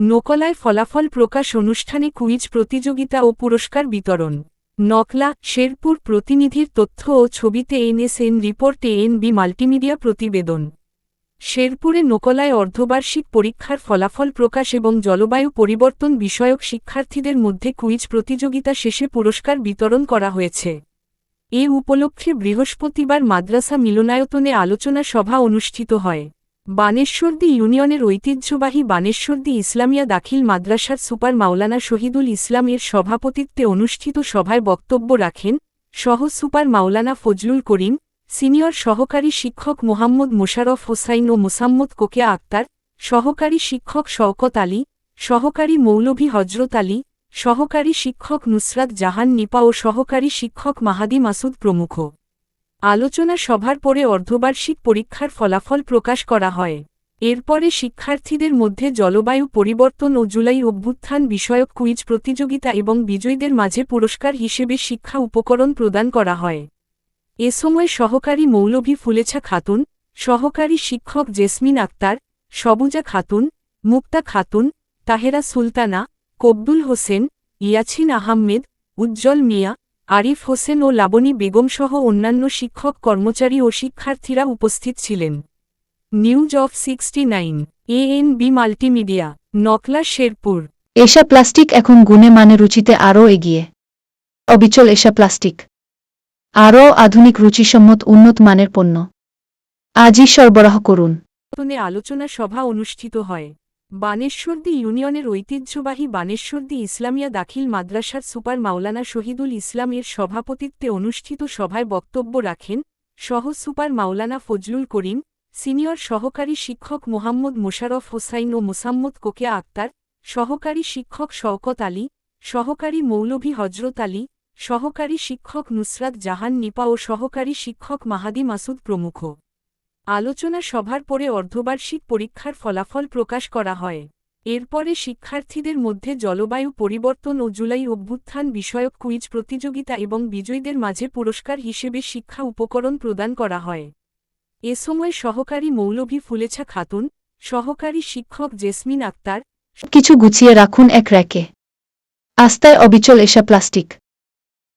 নকলায় ফলাফল প্রকাশ অনুষ্ঠানে কুইজ প্রতিযোগিতা ও পুরস্কার বিতরণ। নকলা, শেরপুর প্রতিনিধির তথ্য ও ছবিতে এনএসএন রিপোর্টে এনবি মাল্টিমিডিয়া প্রতিবেদন। শেরপুরে নকলায় অর্ধবার্ষিক পরীক্ষার ফলাফল প্রকাশ এবং জলবায়ু পরিবর্তন বিষয়ক শিক্ষার্থীদের মধ্যে কুইজ প্রতিযোগিতা শেষে পুরস্কার বিতরণ করা হয়েছে। এ উপলক্ষে বৃহস্পতিবার মাদ্রাসা মিলনায়তনে আলোচনা সভা অনুষ্ঠিত হয়। বানেশ্বরদী ইউনিয়নের ঐতিহ্যবাহী বানেশ্বরদী ইসলামিয়া দাখিল মাদ্রাসার সুপার মাওলানা শহীদুল ইসলাম এর সভাপতিত্বে অনুষ্ঠিত সভায় বক্তব্য রাখেন সহ সুপার মাওলানা ফজলুল করিম, সিনিয়র সহকারী শিক্ষক মোহাম্মদ মোশারফ হোসাইন ও মোসাম্মদ কোকিয়া আক্তার, সহকারী শিক্ষক শওকত আলী, সহকারী মৌলভী হজরত আলী, সহকারী শিক্ষক নুসরাত জাহান নিপা ও সহকারী শিক্ষক মাহাদি মাসুদ প্রমুখ। আলোচনা সভার পরে অর্ধবার্ষিক পরীক্ষার ফলাফল প্রকাশ করা হয়। এরপরে শিক্ষার্থীদের মধ্যে জলবায়ু পরিবর্তন ও জুলাই অভ্যুত্থান বিষয়ক কুইজ প্রতিযোগিতা এবং বিজয়ীদের মাঝে পুরস্কার হিসেবে শিক্ষা উপকরণ প্রদান করা হয়। এ সময় সহকারী মৌলভী ফুলেছা খাতুন, সহকারী শিক্ষক জেসমিন আক্তার, সবুজা খাতুন, মুক্তা খাতুন, তাহেরা সুলতানা, কব্দুল হোসেন, ইয়াছিন আহমেদ, উজ্জ্বল মিয়া আরিফ হোসেন ও লাবণী বেগমসহ অন্যান্য শিক্ষক কর্মচারী ও শিক্ষার্থীরা উপস্থিত ছিলেন। News of sixty nine A N B multimedia Nakla Sherpur. Esha plastic এখন গুণে মানে রুচিতে আরও এগিয়ে। অবিচল এশা প্লাস্টিক। আরও আধুনিক রুচিসম্মত উন্নত মানের পণ্য। আজই সরবরাহ করুন। আলোচনা সভা অনুষ্ঠিত হয়। বানেশ্বরদী ইউনিয়নের ঐতিহ্যবাহী বানেশ্বরদী ইসলামিয়া দাখিল মাদ্রাসার সুপার মাওলানা শহীদুল ইসলাম এর সভাপতিত্বে অনুষ্ঠিত সভায় বক্তব্য রাখেন সহ সুপার মাওলানা ফজলুল করিম, সিনিয়র সহকারী শিক্ষক মোহাম্মদ মোশারফ হোসাইন ও মোসাম্মদ কোকিয়া আক্তার, সহকারী শিক্ষক শওকত আলী, সহকারী মৌলভী হজরত আলী, সহকারী শিক্ষক নুসরাত জাহান নিপা ও সহকারী শিক্ষক মাহাদি মাসুদ প্রমুখ। আলোচনা সভার পরে অর্ধবার্ষিক পরীক্ষার ফলাফল প্রকাশ করা হয়। এরপরে শিক্ষার্থীদের মধ্যে জলবায়ু পরিবর্তন ও জুলাই অভ্যুত্থান বিষয়ক কুইজ প্রতিযোগিতা এবং বিজয়ীদের মাঝে পুরস্কার হিসেবে শিক্ষা উপকরণ প্রদান করা হয়। এ সময় সহকারী মৌলভী ফুলেছা খাতুন, সহকারী শিক্ষক জেসমিন আক্তার কিছু গুছিয়ে রাখুন এক র্যাকে। আস্তায় অবিচল এসা প্লাস্টিক।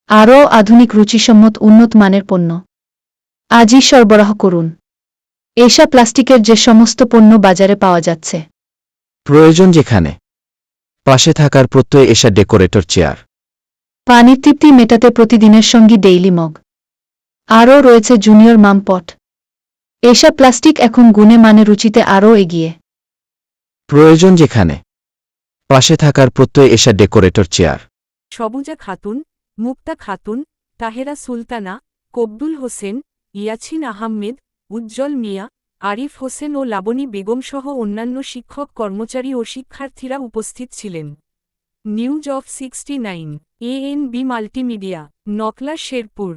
আরও আধুনিক রুচিসম্মত উন্নত মানের পণ্য। আজই সরবরাহ করুন। এশা প্লাস্টিকের যে সমস্ত পণ্য বাজারে পাওয়া যাচ্ছে। প্রয়োজন যেখানে। পাশে থাকার প্রত্যয় এসা ডেকোরেটর চেয়ার। পানির তৃপ্তি মেটাতে প্রতিদিনের সঙ্গী ডেইলি মগ। আরও রয়েছে জুনিয়র মাম পট এশা প্লাস্টিক এখন গুণে মানে রুচিতে আরও এগিয়ে। প্রয়োজন যেখানে। পাশে থাকার প্রত্যয় এসা ডেকোরেটর চেয়ার। সবুজা খাতুন মুক্তা খাতুন তাহেরা সুলতানা কব্দুল হোসেন ইয়াছিন আহমেদ উজ্জ্বল মিয়া, আরিফ হোসেন ও লাবণী বেগমসহ অন্যান্য শিক্ষক, কর্মচারী ও শিক্ষার্থীরা উপস্থিত ছিলেন। News of sixty nine, ANB multimedia, Nakla Sherpur.